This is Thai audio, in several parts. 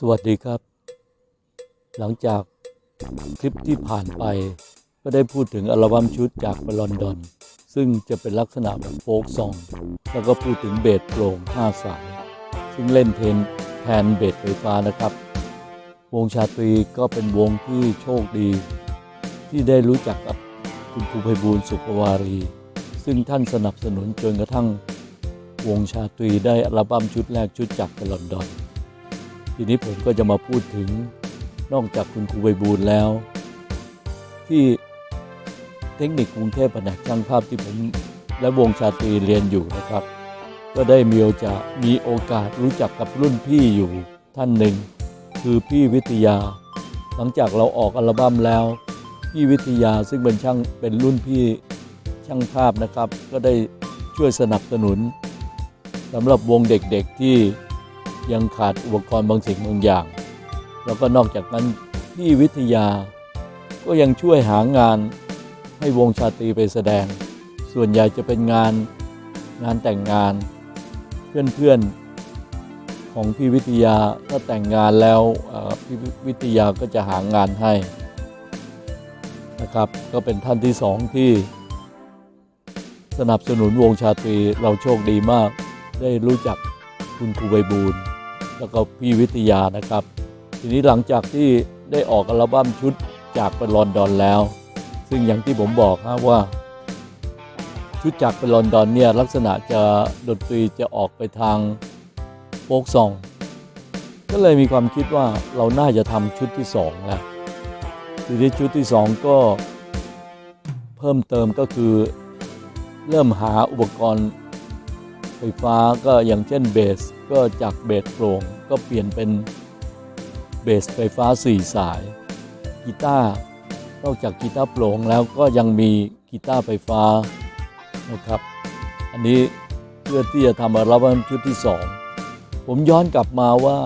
สวัสดีครับ หลังจากคลิปที่ผ่านไป ก็ได้พูดถึงอัลบั้มชุดจากลอนดอน ซึ่งจะเป็นลักษณะแบบโฟกซอง แล้วก็พูดถึงเบสโปร่ง5สาย ซึ่งเล่นเทนแทนเบสไฟฟ้านะครับ วงชาตรีก็เป็นวงที่โชคดี ที่ได้รู้จักกับคุณครูไพบูลสุภวารี ซึ่งท่านสนับสนุนจนกระทั่งวงชาตรีได้อัลบั้มชุดแรกชุดจากลอนดอน ทีนี้ผมก็จะมาพูดถึงนอกจากคุณครูใบบูลย์แล้ว ที่เทคนิคกรุงเทพแผนกช่างภาพที่ผมและวงชาตรีเรียนอยู่นะครับ ก็ได้มีโอกาสมีโอกาสรู้จักกับรุ่นพี่อยู่ท่านหนึ่ง คือพี่วิทยา หลังจากเราออกอัลบั้มแล้ว พี่วิทยาซึ่งเป็นช่างเป็นรุ่นพี่ช่างภาพนะครับ ก็ได้ช่วยสนับสนุนสำหรับวงเด็กๆที่ ยังขาดอุปกรณ์บางสิ่งบางอย่าง แล้วก็นอกจากนั้นพี่วิทยา ก็ยังช่วยหางานให้วงชาตรีไปแสดง ส่วนใหญ่จะเป็นงานงานแต่งงาน เพื่อนๆของพี่วิทยาถ้าแต่งงานแล้วพี่วิทยาก็จะหางานให้นะครับก็เป็นท่านที่สองที่ สนับสนุนวงชาตรีเราโชคดีมาก ได้รู้จักคุณครูใบบูลย์ แล้วก็พี่วิทยานะครับ ทีนี้หลังจากที่ได้ออกอัลบั้มชุดจากไปลอนดอนแล้ว ซึ่งอย่างที่ผมบอกนะว่า ชุดจากไปลอนดอนเนี่ยลักษณะจะดนตรีจะออกไปทางโฟกซอง ก็เลยมีความคิดว่าเราน่าจะทำชุดที่สองแล้วทีนี้ชุดที่สองก็เพิ่มเติมก็คือเริ่มหาอุปกรณ์ ไฟฟ้าก็อย่างเช่นเบสก็จากเบสโปร่งก็เปลี่ยนเป็นเบสไฟฟ้า 4 สายกีตาร์นอกจากกีตาร์โปร่งแล้วก็ยังมีกีตาร์ไฟฟ้านะครับ อันนี้เพื่อที่จะทำอัลบั้มชุดที่ 2 ผมย้อนกลับมาว่า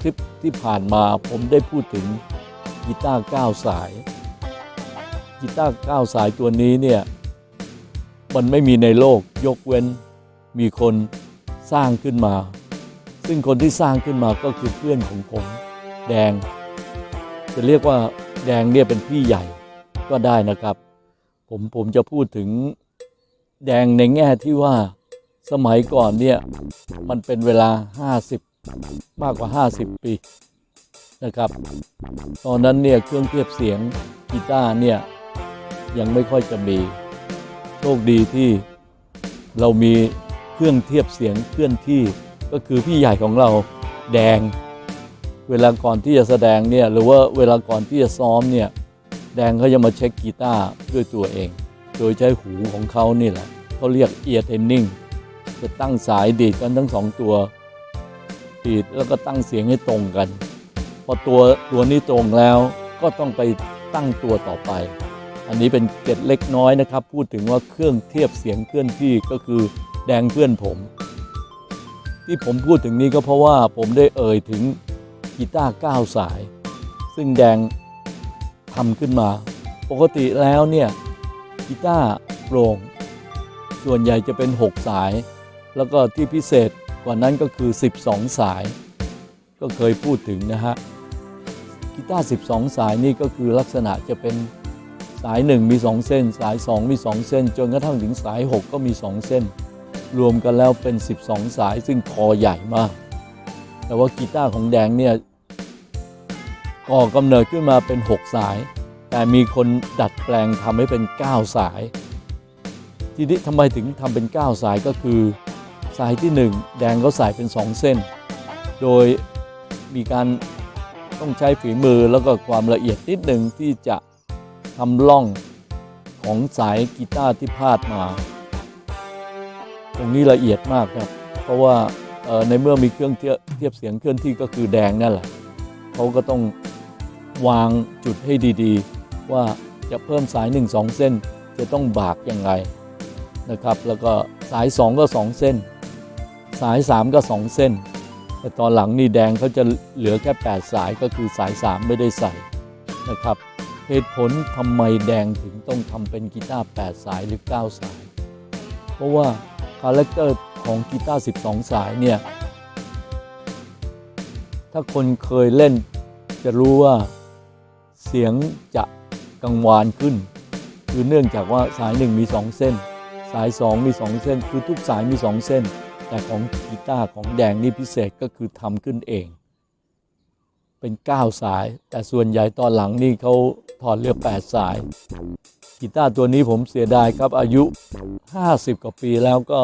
คลิปที่ผ่านมาผมได้พูดถึงกีตาร์9สายกีตาร์9สายตัวนี้เนี่ยมันไม่มีในโลกยกเว้น มีคนสร้างขึ้นมา ซึ่งคนที่สร้างขึ้นมาก็คือเพื่อนของผมแดง จะเรียกว่าแดงเนี่ยเป็นพี่ใหญ่ก็ได้นะครับ ผมผมจะพูดถึงแดงในแง่ที่ว่าสมัยก่อนเนี่ยมันเป็นเวลา 50 มากกว่า 50 ปีนะครับ ตอนนั้นเนี่ยเครื่องเทียบเสียงกีตาร์เนี่ยยังไม่ค่อยจะมี โชคดีที่เรามี เครื่องเทียบเสียงเคลื่อนที่ก็คือพี่ใหญ่ของเราแดง เวลาก่อนที่จะแสดงเนี่ยหรือว่าเวลาก่อนที่จะซ้อมเนี่ยแดงเขาจะมาเช็คกีตาร์ด้วยตัวเอง โดยใช้หูของเขานี่แหละเขาเรียกเอียร์เทนนิ่งจะตั้งสายดีดกันทั้งสองตัวดีดแล้วก็ตั้งเสียงให้ตรงกัน พอตัวตัวนี้ตรงแล้วก็ต้องไปตั้งตัวต่อไป อันนี้เป็นเกร็ดเล็กน้อยนะครับ พูดถึงว่าเครื่องเทียบเสียงเคลื่อนที่ก็คือ แดงเพื่อนผม ที่ผมพูดถึงนี้ก็เพราะว่าผมได้เอ่ยถึงกีตาร์9สาย ซึ่งแดงทำขึ้นมา ปกติแล้วเนี่ยกีตาร์โปร่งส่วนใหญ่จะเป็น 6 สาย แล้วก็ที่พิเศษกว่านั้นก็คือ 12 สาย ก็เคยพูดถึงนะฮะกีตาร์ 12 สายนี่ก็คือลักษณะจะเป็นสาย 1 มี 2 เส้น สาย 2 มี 2 เส้น จนกระทั่งถึงสาย 6 ก็มี 2 เส้น รวมกันแล้วเป็น 12 สายซึ่งคอใหญ่มาก แต่ว่ากีตาร์ของแดงเนี่ยก่อกำเนิดขึ้นมาเป็น 6 สาย แต่มีคนดัดแปลงทำให้เป็น 9 สาย ทีนี้ทำไมถึงทำเป็น 9 สายก็คือ สายที่ 1 แดงเขาใส่เป็น 2 เส้น โดยมีการต้องใช้ฝีมือแล้วก็ความละเอียดนิดหนึ่งที่จะทำล่องของสายกีตาร์ที่พาดมา ตรงนี้ละเอียดมากครับ เพราะว่าในเมื่อมีเครื่องเทียบเทียบเสียงเคลื่อนที่ก็คือแดงนั่นแหละเขาก็ต้องวางจุดให้ดีๆ ว่าจะเพิ่มสาย 1 2 เส้นจะต้องบากยังไงนะครับ แล้วก็สาย 2 ก็ 2 เส้น สาย 3 ก็ 2 เส้น แต่ตอนหลังนี่แดงเขาจะเหลือแค่ 8 สายก็คือสาย 3 ไม่ได้ใส่นะครับเหตุผลทำไมแดงถึงต้องทำเป็นกีตาร์8สายหรือ 9 สาย เพราะว่า คาแรคเตอร์ของกีตาร์ 12 สายเนี่ย ถ้าคนเคยเล่นจะรู้ว่าเสียงจะกังวานขึ้น คือเนื่องจากว่าสายหนึ่งมีสองเส้น สายสองมีสองเส้น คือทุกสายมีสองเส้น แต่ของกีตาร์ของแดงนี่พิเศษก็คือทำขึ้นเอง เป็น 9 สาย แต่ส่วนใหญ่ตอนหลังนี่เขาถอดเหลือ 8 สาย กีตาร์ตัวนี้ผมเสียดายครับอายุ 50 กว่าปีแล้วก็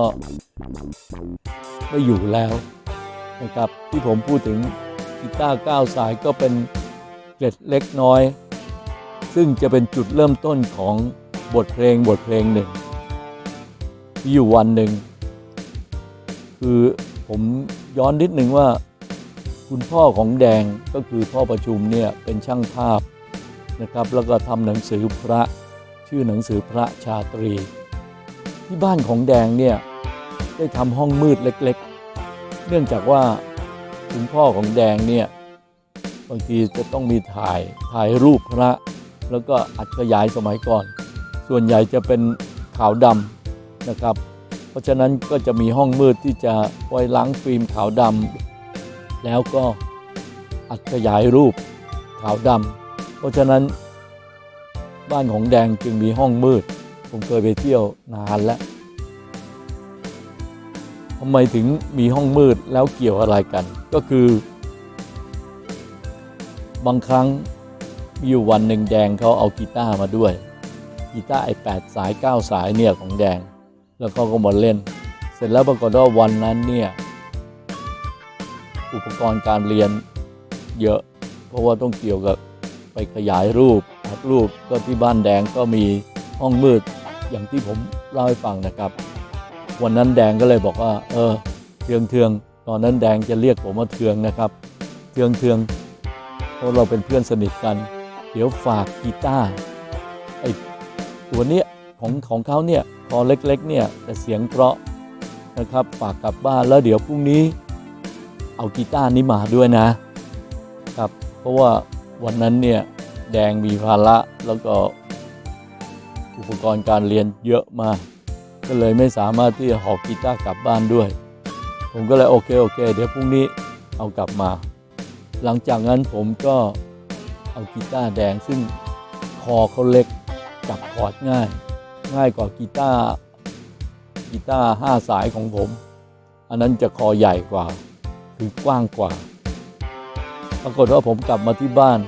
ไม่อยู่แล้วนะครับที่ผมพูดถึงกีตาร์9สายก็เป็นเกร็ดเล็กน้อย ซึ่งจะเป็นจุดเริ่มต้นของบทเพลงบทเพลงหนึ่งมีอยู่วันหนึ่ง คือผมย้อนนิดหนึ่งว่า คุณพ่อของแดงก็คือพ่อประชุมเนี่ยเป็นช่างภาพนะครับ แล้วก็ทำหนังสือพระ ชื่อหนังสือพระชาตรี ที่บ้านของแดงเนี่ยได้ทำห้องมืดเล็กๆ เนื่องจากว่าคุณพ่อของแดงเนี่ยบางทีจะต้องมีถ่ายถ่ายรูปพระ แล้วก็อัดขยายสมัยก่อน ส่วนใหญ่จะเป็นขาวดำนะครับ เพราะฉะนั้นก็จะมีห้องมืดที่จะไว้ล้างฟิล์มขาวดำแล้วก็อัดขยายรูปขาวดำเพราะฉะนั้น บ้านของแดงจึงมีห้องมืด ผมเคยไปเที่ยวนานแล้วทำไมถึงมีห้องมืดแล้วเกี่ยวอะไรกัน ก็คือ บางครั้งมีอยู่วันหนึ่งแดงเขาเอากีตาร์มาด้วยกีตาร์ไอ้แปดสายเก้าสายเนี่ยของแดง แล้วเขาก็มาเล่น เสร็จแล้วปรากฏว่าวันนั้นเนี่ยอุปกรณ์การเรียนเยอะ เพราะว่าต้องเกี่ยวกับไปขยายรูป อัดรูปก็ที่บ้านแดงก็มีห้องมืดอย่างที่ผมเล่าให้ฟังนะครับ วันนั้นแดงก็เลยบอกว่า เออเทืองเทืองตอนนั้นแดงจะเรียกผมว่าเทืองนะครับ เทืองเทืองเพราะเราเป็นเพื่อนสนิทกัน เดี๋ยวฝากกีตาร์ไอตัวเนี้ยของของเขาเนี่ยพอเล็กๆเนี่ยแต่เสียงเพราะนะครับฝากกลับบ้านแล้วเดี๋ยวพรุ่งนี้ เอากีตาร์นี้มาด้วยนะครับ เพราะว่าวันนั้นเนี่ย แดงมีภาระแล้วก็อุปกรณ์การเรียนเยอะมาก ก็เลยไม่สามารถที่จะหอบกีตาร์กลับบ้านด้วย ผมก็เลยโอเคโอเค เดี๋ยวพรุ่งนี้เอากลับมา หลังจากนั้นผมก็เอากีตาร์แดงซึ่งคอเขาเล็กจับคอร์ดง่าย ง่ายกว่ากีตาร์กีตาร์ห้าสายของผม อันนั้นจะคอใหญ่กว่า คือกว้างกว่า ปรากฏว่าผมกลับมาที่บ้าน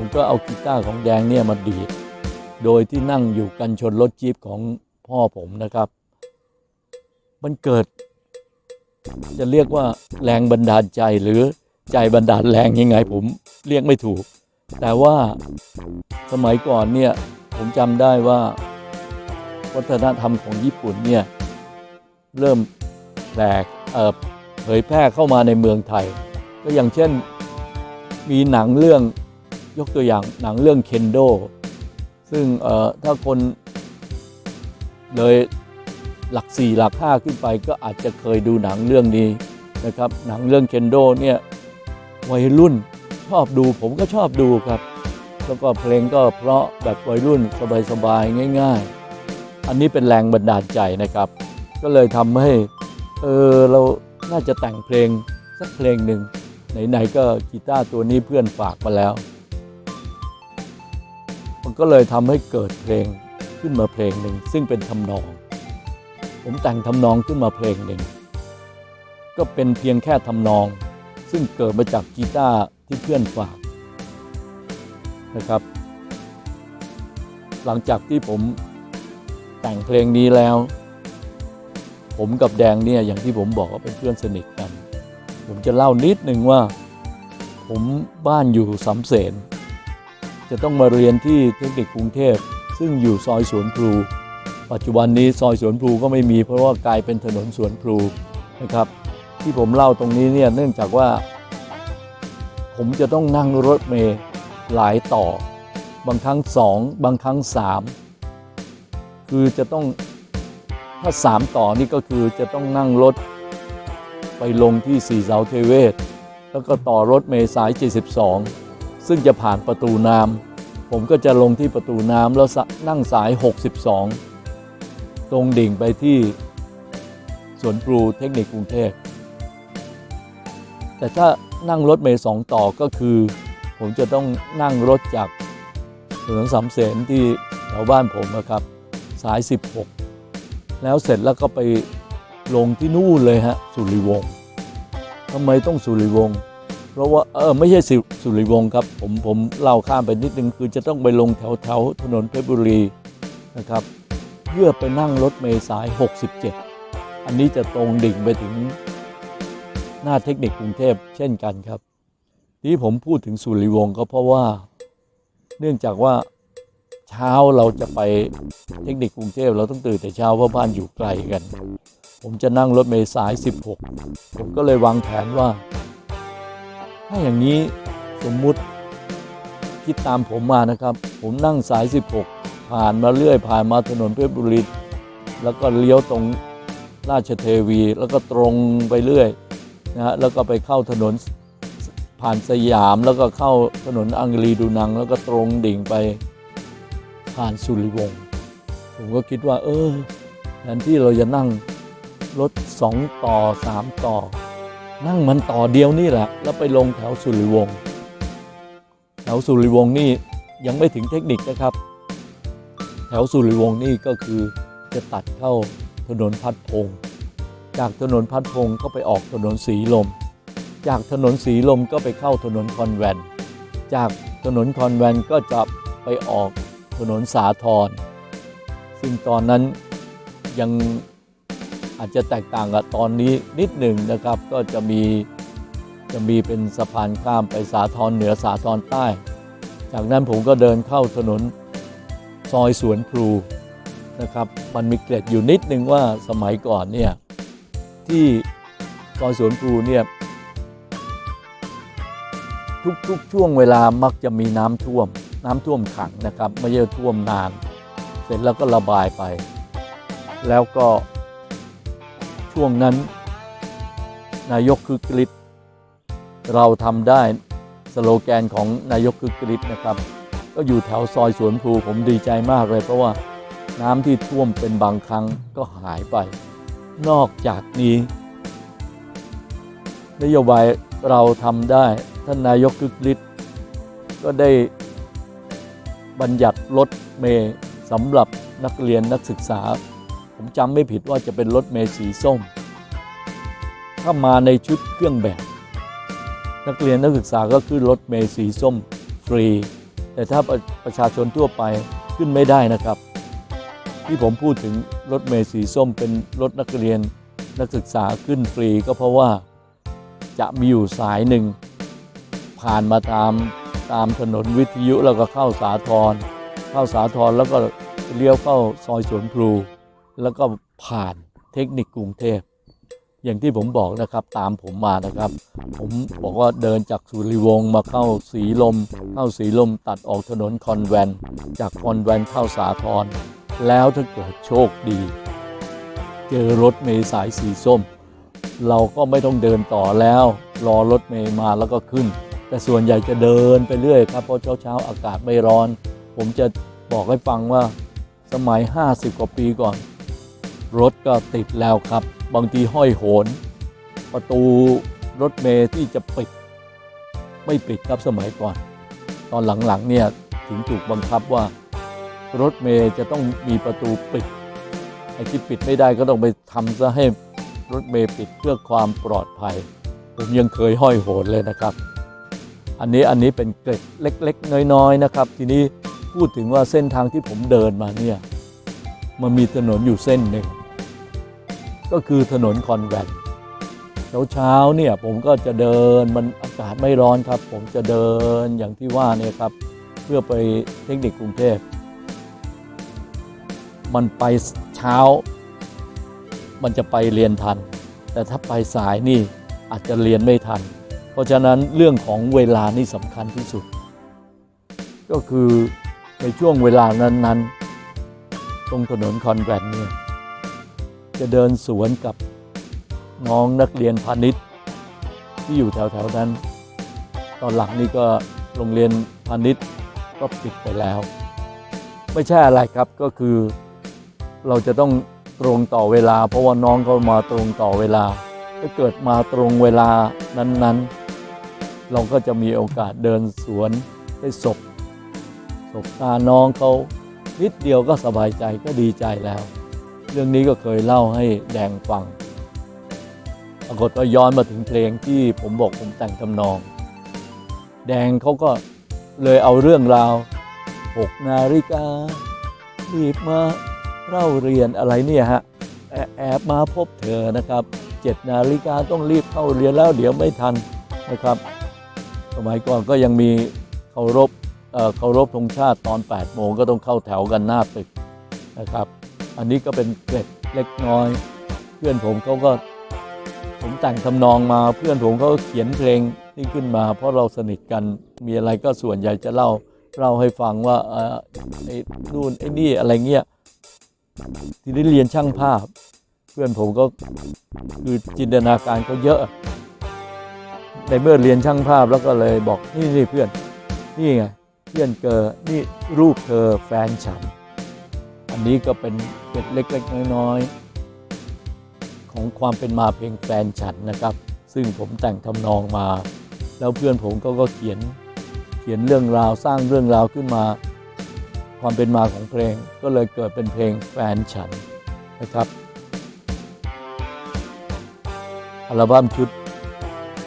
ผมก็เอากีตาร์ของแดงเนี่ยมาดีด โดยที่นั่งอยู่กันชนรถจี๊ปของพ่อผมนะครับ มันเกิด จะเรียกว่าแรงบันดาลใจหรือใจบันดาลแรงยังไงผมเรียกไม่ถูก แต่ว่าสมัยก่อนเนี่ยผมจำได้ว่า วัฒนธรรมของญี่ปุ่นเนี่ยเริ่มแผลเอ่อเผยแพร่เข้ามาในเมืองไทย ก็อย่างเช่นมีหนังเรื่อง ยกตัวอย่างหนังเรื่องเคนโดซึ่งถ้าคนเลยหลักสี่หลักห้าขึ้นไปก็อาจจะเคยดูหนังเรื่องนี้นะครับ หนังเรื่องเคนโดเนี่ยวัยรุ่นชอบดูผมก็ชอบดูครับ แล้วก็เพลงก็เพราะแบบวัยรุ่นสบายๆง่าย ๆ อันนี้เป็นแรงบันดาลใจนะครับ ก็เลยทำให้เออเราน่าจะแต่งเพลงสักเพลงหนึ่งไหนๆก็กีตาร์ตัวนี้เพื่อนฝากมาแล้ว มันก็เลยทำให้เกิดเพลงขึ้นมาเพลงหนึ่งซึ่งเป็นทำนอง ผมแต่งทำนองขึ้นมาเพลงหนึ่งก็เป็นเพียงแค่ทำนอง ซึ่งเกิดมาจากกีตาร์ที่เพื่อนฝากนะครับ หลังจากที่ผมแต่งเพลงนี้แล้ว ผมกับแดงเนี่ยอย่างที่ผมบอกว่าเป็นเพื่อนสนิทกัน ผมจะเล่านิดหนึ่งว่า ผมบ้านอยู่สำเสน จะต้องมาเรียนที่เทคนิคกรุงเทพ ซึ่งอยู่ซอยสวนพลูปัจจุบันนี้ซอยสวนพลูก็ไม่มีเพราะว่ากลายเป็นถนนสวนพลูนะครับ ที่ผมเล่าตรงนี้เนี่ยเนื่องจากว่า ผมจะต้องนั่งรถเมล์หลายต่อ บางครั้งสองบางครั้งสามคือจะต้องถ้าสามต่อนี่ก็คือจะต้องนั่งรถไปลงที่สี่เสาเทเวศ แล้วก็ต่อรถเมล์สาย 72 ซึ่งจะผ่านประตูน้ำผมก็จะลงที่ประตูน้ำแล้วนั่งสาย 62 ตรงดิ่งไปที่สวนพลูเทคนิคกรุงเทพ แต่ถ้านั่งรถเมล์สองต่อก็คือ ผมจะต้องนั่งรถจากถนนสามเสนที่แถวบ้านผมนะครับ สาย 16 แล้วเสร็จแล้วก็ไปลงที่นู่นเลยฮะ สุริวงศ์ทำไมต้องสุริวงศ์ เพราะว่าเออไม่ใช่สุสุริวงศ์ครับผมผมเล่าข้ามไปนิดนึงคือจะต้องไปลงแถวแถวถนนเพชรบุรีนะครับ เพื่อไปนั่งรถเมล์สาย 67 อันนี้จะตรงดิ่งไปถึงหน้าเทคนิคกรุงเทพเช่นกันครับ ที่ผมพูดถึงสุริวงศ์ก็เพราะว่า เนื่องจากว่าเช้าเราจะไปเทคนิคกรุงเทพเราต้องตื่นแต่เช้าเพราะบ้านอยู่ไกลกัน ผมจะนั่งรถเมล์สาย 16 ผมก็เลยวางแผนว่า ถ้าอย่างนี้สมมุติคิดตามผมมานะครับ ผมนั่งสาย 16 ผ่านมาเรื่อยผ่านมาถนนเพชรบุรีแล้วก็เลี้ยวตรงราชเทวี แล้วก็ตรงไปเรื่อยนะฮะแล้วก็ไปเข้าถนนผ่านสยามแล้วก็เข้าถนนอังรีดูนัง แล้วก็ตรงดิ่งไปผ่านสุริวงศ์ผมก็คิดว่า เออแทนที่เราจะนั่งรถสองต่อสามต่อ นั่งมันต่อเดียวนี่แหละ แล้วไปลงแถวสุริวงศ์แถวสุริวงศ์นี่ยังไม่ถึงเทคนิคนะครับ แถวสุริวงศ์นี่ก็คือจะตัดเข้าถนนพัดพงศ์จากถนนพัดพงศ์ก็ไปออกถนนสีลม จากถนนสีลมก็ไปเข้าถนนคอนแวนจากถนนคอนแวนก็จะไปออกถนนสาทรซึ่งตอนนั้นยัง อาจจะแตกต่างกับตอนนี้นิดหนึ่งนะครับ ก็จะมีจะมีเป็นสะพานข้ามไปสาทรเหนือสาทรใต้ จากนั้นผมก็เดินเข้าถนนซอยสวนพลูนะครับ มันมีเกร็ดอยู่นิดหนึ่งว่าสมัยก่อนเนี่ยที่ซอยสวนพลูเนี่ยทุกๆช่วงเวลามักจะมีน้ำท่วม น้ำท่วมขังนะครับ ไม่ใช่ท่วมนาน เสร็จแล้วก็ระบายไป แล้วก็ ช่วงนั้น นายกคือกริชเราทำได้สโลแกนของนายกคือกริชนะครับ ก็อยู่แถวซอยสวนพลูผมดีใจมากเลย เพราะว่าน้ำที่ท่วมเป็นบางครั้งก็หายไป นอกจากนี้ นโยบายเราทำได้ท่านนายกคึกฤทธิ์ก็ได้บัญญัติรถเมย์สำหรับนักเรียนนักศึกษา ผมจำไม่ผิดว่าจะเป็นรถเมย์สีส้ม ถ้ามาในชุดเครื่องแบบ นักเรียนนักศึกษาก็ขึ้นรถเมย์สีส้มฟรี แต่ถ้าประประชาชนทั่วไปขึ้นไม่ได้นะครับ ที่ผมพูดถึงรถเมล์สีส้มเป็นรถนักเรียนนักศึกษาขึ้นฟรีก็เพราะว่าจะมีอยู่สายหนึ่ง ผ่านมาตามตามถนนวิทยุแล้วก็เข้าสาทรเข้าสาทรแล้วก็เลี้ยวเข้าซอยสวนพลู แล้วก็ผ่านเทคนิคกรุงเทพ อย่างที่ผมบอกนะครับตามผมมานะครับ ผมบอกว่าเดินจากสุริวงศ์มาเข้าสีลม เข้าสีลมตัดออกถนนคอนแวนต์จากคอนแวนต์เข้าสาทรแล้วถ้าเกิดโชคดี เจอรถเมล์สายสีส้ม เราก็ไม่ต้องเดินต่อแล้ว รอรถเมล์มาแล้วก็ขึ้น แต่ส่วนใหญ่จะเดินไปเรื่อยครับเพราะเช้าๆอากาศไม่ร้อน ผมจะบอกให้ฟังว่าสมัย 50 กว่าปีก่อน รถก็ติดแล้วครับ บางทีห้อยโหน ประตูรถเมล์ที่จะปิด ไม่ปิดครับสมัยก่อน ตอนหลังๆเนี่ยถึงถูกบังคับว่ารถเมล์จะต้องมีประตูปิดไอ้ที่ปิดไม่ได้ก็ต้องไปทำซะให้รถเมล์ปิดเพื่อความปลอดภัย ผมยังเคยห้อยโหนเลยนะครับ อันนี้อันนี้เป็นเกร็ดเล็ก ๆ น้อยๆนะครับ ทีนี้พูดถึงว่าเส้นทางที่ผมเดินมาเนี่ยมันมีถนนอยู่เส้นหนึ่ง ก็คือถนนคอนแวนต์เช้าๆเนี่ยผมก็จะเดินมันอากาศไม่ร้อนครับ ผมจะเดินอย่างที่ว่าเนี่ยครับ เพื่อไปเทคนิคกรุงเทพ มันไปเช้า มันจะไปเรียนทัน แต่ถ้าไปสายนี่อาจจะเรียนไม่ทัน เพราะฉะนั้นเรื่องของเวลานี่สำคัญที่สุด ก็คือในช่วงเวลานั้น ๆ ตรงถนนคอนแวนต์เนี่ย จะเดินสวนกับน้องนักเรียนพาณิชย์ที่อยู่แถวๆนั้น ตอนหลังนี่ก็โรงเรียนพาณิชย์ก็ปิดไปแล้ว ไม่ใช่อะไรครับก็คือเราจะต้องตรงต่อเวลา เพราะว่าน้องเขามาตรงต่อเวลา ถ้าเกิดมาตรงเวลานั้นๆ เราก็จะมีโอกาสเดินสวนได้ศพศพตาน้องเขานิดเดียวก็สบายใจก็ดีใจแล้ว เรื่องนี้ก็เคยเล่าให้แดงฟัง ปรากฏว่าย้อนมาถึงเพลงที่ผมบอกผมแต่งทำนอง แดงเขาก็เลยเอาเรื่องราว6นาฬิการีบมาเล่าเรียนอะไรเนี่ยฮะแอบแอบมาพบเธอนะครับ7นาฬิกาต้องรีบเข้าเรียนแล้วเดี๋ยวไม่ทันนะครับ สมัยก่อนก็ยังมีเคารพเอ่อเคารพธงชาติตอน8โมงก็ต้องเข้าแถวกันหน้าตึกนะครับ อันนี้ก็เป็นเกร็ดเล็กน้อย เพื่อนผมเขาก็ผมแต่งทำนองมาเพื่อนผมเขาก็เขียนเพลงนี่ขึ้นมา เพราะเราสนิทกันมีอะไรก็ส่วนใหญ่จะเล่าเล่าให้ฟังว่าอไอ้นู่นไอ้นี่อะไรเงี้ยทีนี้เรียนช่างภาพ เพื่อนผมก็คือจินตนาการเขาเยอะ ในเมื่อเรียนช่างภาพแล้วก็เลยบอกนี่นี่เพื่อนนี่ไงเพื่อนเกอนี่รูปเธอแฟนฉัน นนี้ก็เป็นเกร็ดเล็กๆน้อยๆของความเป็นมาเพลงแฟนฉันนะครับ ซึ่งผมแต่งทำนองมา แล้วเพื่อนผมก็ก็เขียนเขียนเรื่องราวสร้างเรื่องราวขึ้นมา ความเป็นมาของเพลงก็เลยเกิดเป็นเพลงแฟนฉันนะครับอัลบั้มชุด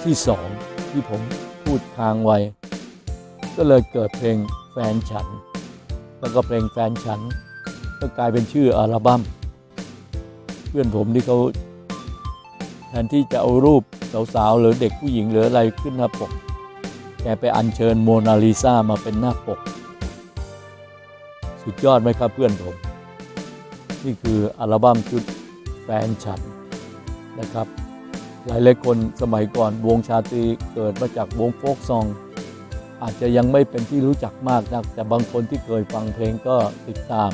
ที่สองที่ผมพูดค้างไว้ ก็เลยเกิดเพลงแฟนฉัน แล้วก็เพลงแฟนฉัน ก็กลายเป็นชื่ออัลบั้มเพื่อนผมที่เขาแทนที่จะเอารูปสาวๆหรือเด็กผู้หญิงหรืออะไรขึ้นหน้าปก แกไปอัญเชิญโมนาลิซามาเป็นหน้าปก สุดยอดไหมครับเพื่อนผม นี่คืออัลบั้มชุดแฟนฉันนะครับ หลายหลายคนสมัยก่อนวงชาตรีเกิดมาจากวงโฟกซอง อาจจะยังไม่เป็นที่รู้จักมากนัก แต่บางคนที่เคยฟังเพลงก็ติดตาม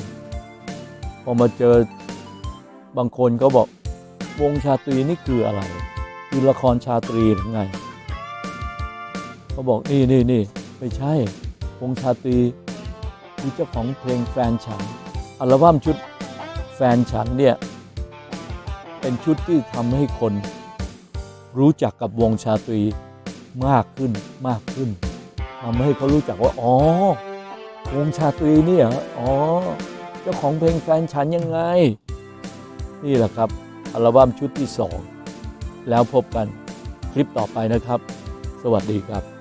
อมาเจอบางคนก็บอกวงชาตรีนี่คืออะไร คือละครชาตรีหรือไงเขาบอกนี่นี่นี่ไม่ใช่ วงชาตรีคือเจ้าของเพลงแฟนฉันอัลบั้มชุดแฟนฉันเนี่ยเป็นชุดที่ทำให้คนรู้จักกับวงชาตรีมากขึ้นมากขึ้นทำให้เขารู้จักว่า อ๋อ วงชาตรีเนี่ยอ๋อ จ้าของเพลงแฟนฉันยังไง นี่แหละครับ อัลบั้มชุดที่สองแล้วพบกันคลิปต่อไปนะครับ สวัสดีครับ